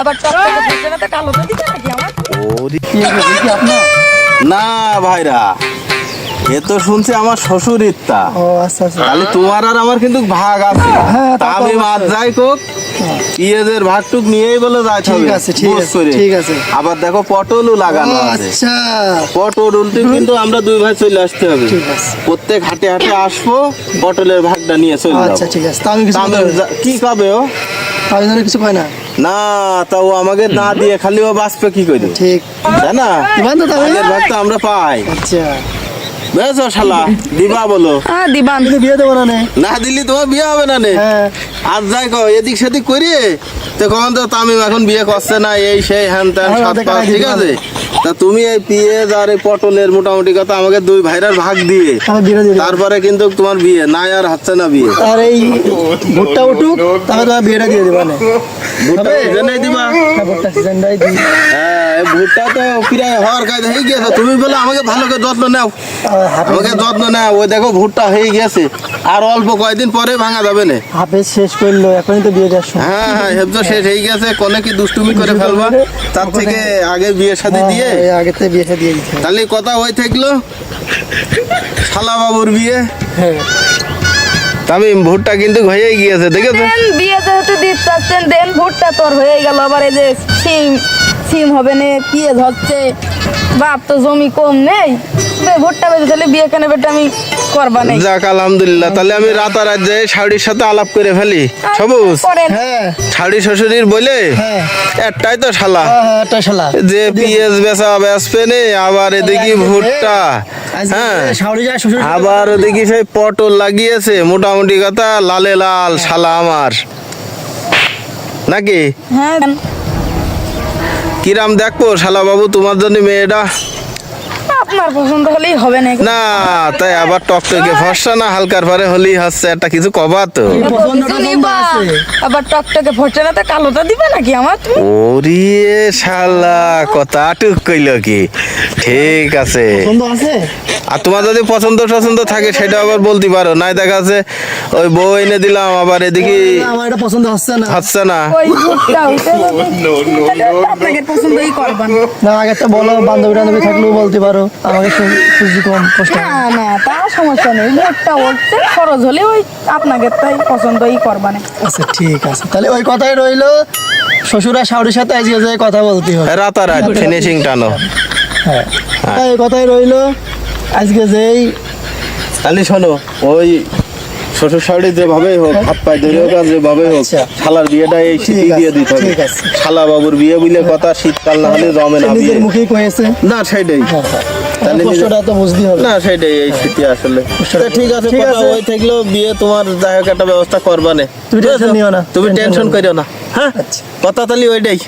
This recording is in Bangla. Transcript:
আবার কালো তো নাকি আমার? না ভাইরা এ তো শুনছি আমার শ্বশুর ইত্যা ও আচ্ছা আচ্ছা। তাহলে তোমার আর আমার কিন্তু ভাগ আছে। হ্যাঁ, আমি। মাত যাই কোক পিঁয়াজের ভাগটুক নিয়েই বলে যাই ঠিক আছে, ঠিক আছে, ঠিক আছে। আবার দেখো পটলও ও লাগানো আছে। আচ্ছা। পটল উল্টে কিন্তু আমরা দুই ভাই চলে আসতে হবে। ঠিক আছে। প্রত্যেক হাটে হাটে আসব পটলের ভাগটা নিয়ে চলে আচ্ছা ঠিক আছে। আমি কি কবে ও? কিছু কয় না? না তাও আমাকে না দিয়ে খালি ও বাঁচবে কি করে? ঠিক। তাই না? দিবান তো তাহলে? আগের ভাগ তো আমরা পাই। আচ্ছা। শালা দিবা বলো। হ্যাঁ দিবা। আমি বিয়ে দেবো না না? দিলি তোমার বিয়ে হবে না নে? হ্যাঁ। আর যাই কো এদিক সেদিক করি তো কখন তো তামিম এখন বিয়ে করছে না এই সেই হ্যান ত্যান ঠিক আছে? তা তুমি এই পিএজ আর এই পটলের মোটামুটি কথা আমাকে দুই ভাইরার ভাগ দিয়ে। তারপরে কিন্তু তোমার বিয়ে না আর হচ্ছে না বিয়ে। আর এই ভুট্টা উঠুক তাহলে বিয়েটা দিয়ে দেবা। না ভুট্টা দিবা হ্যাঁ, ভুট্টা হ্যাঁ তো প্রায় হওয়ার কাজ হয়ে গেছে তুমি বলে আমাকে ভালো করে যত্ন নাও। আমাকে যত্ন নাও। ওই দেখো ভুট্টা হয়ে গেছে আর অল্প কয়দিন পরে ভাঙা যাবে না। হাফেজ শেষ করল এখনই তো বিয়ে দেওয়ার হ্যাঁ হ্যাঁ হেফজ শেষ হয়ে গেছে কোনে কি দুষ্টুমি করে ফেলবা? তার থেকে আগে বিয়ে শাদী দিয়ে। হ্যাঁ, আগে থেকে বিয়েটা দিয়ে দিতে তাহলে কথা হয়ে থাকল। শালা বাবুর বিয়ে। হ্যাঁ। তামিম ভুট্টা কিন্তু হয়েই গিয়েছে দেখেছ? বিয়ে যেহেতু দিতে চাচ্ছেন দেন ভুট্টা তোর হয়ে গেল। আবার এই যে সিম হবে না পিঁয়াজ হচ্ছে বাপ তো জমি কম নেই। ভুট্টা বেঁচে তাহলে বিয়ে কেন বেটা আমি করবা নেই? যাক আলহামদুলিল্লাহ তাহলে আমি রাতারাত যাই শাড়ির সাথে আলাপ করে ফেলি। সবুজ? হ্যাঁ। শাড়ি শ্বশুরির বলে হ্যাঁ। একটাই তো শালা। হ্যাঁ, যে পিএস বেচা বেচবে নে আবার এদিকে ভুট্টা। হ্যাঁ। আবার ওদিকে সেই পটল লাগিয়েছে মোটামুটি কথা লালে লাল শালা আমার। নাকি? হ্যাঁ। কিরাম দেখো শালা বাবু তোমার জন্য মেয়েটা। আপনার পছন্দ হলেই হবে না না তাই আবার টকটকে ফর্সা না হালকার পরে হলেই হচ্ছে একটা কিছু কবা তো। পছন্দ। আবার টকটকে ভরছে না তো কালোটা দিবে নাকি আমার ওরে শালা কথা টুক কইল কি? ঠিক আছে। পছন্দ আছে? আর তোমার যদি পছন্দ টছন্দ থাকে সেটা আবার বলতে পারো। নাই দেখা যাচ্ছে ওই বউ এনে দিলাম আবার এদিকে আমার এটা পছন্দ হচ্ছে না। হচ্ছে না। আপনাকে পছন্দই করবেন না। আগে তো বলো বান্ধবী টান্ধবী থাকলেও বলতে পারো। আমাকে সুজি কম কষ্ট না না তা সমস্যা নেই। ভুট্টা উঠছে খরচ হলে ওই আপনাকে তাই পছন্দই করবানে। আচ্ছা ঠিক আছে। তাহলে ওই কথাই রইল। শ্বশুরা শাওরির সাথে আজকে যে কথা বলতে হবে। রাতারাত ফিনিশিং টানো। হ্যাঁ। এই কথাই রইল। আজকে যেই তাহলে শোনো ওই শ্বশুর শাড়ি যেভাবেই হোক হাত পায়ে ধরে হোক আর যেভাবেই হোক আচ্ছা। শালার বিয়েটা এই শীতই দিয়ে দিতে হবে। শালা বাবুর বিয়ে বলে কথা শীতকাল না হলে জমে না মুখেই কয়েছে। না সেটাই। হ্যাঁ, হ্যাঁ। তাহলে কষ্টটা তো হবে না সেটাই এই আসলে ঠিক আছে ঠিক আছে। ওই থাকলেও বিয়ে তোমার যাই হোক একটা ব্যবস্থা করবা নে তুমি টেনশন নিও না। তুমি টেনশন। করিও না হ্যাঁ আচ্ছা। কথা তাহলে ওইটাই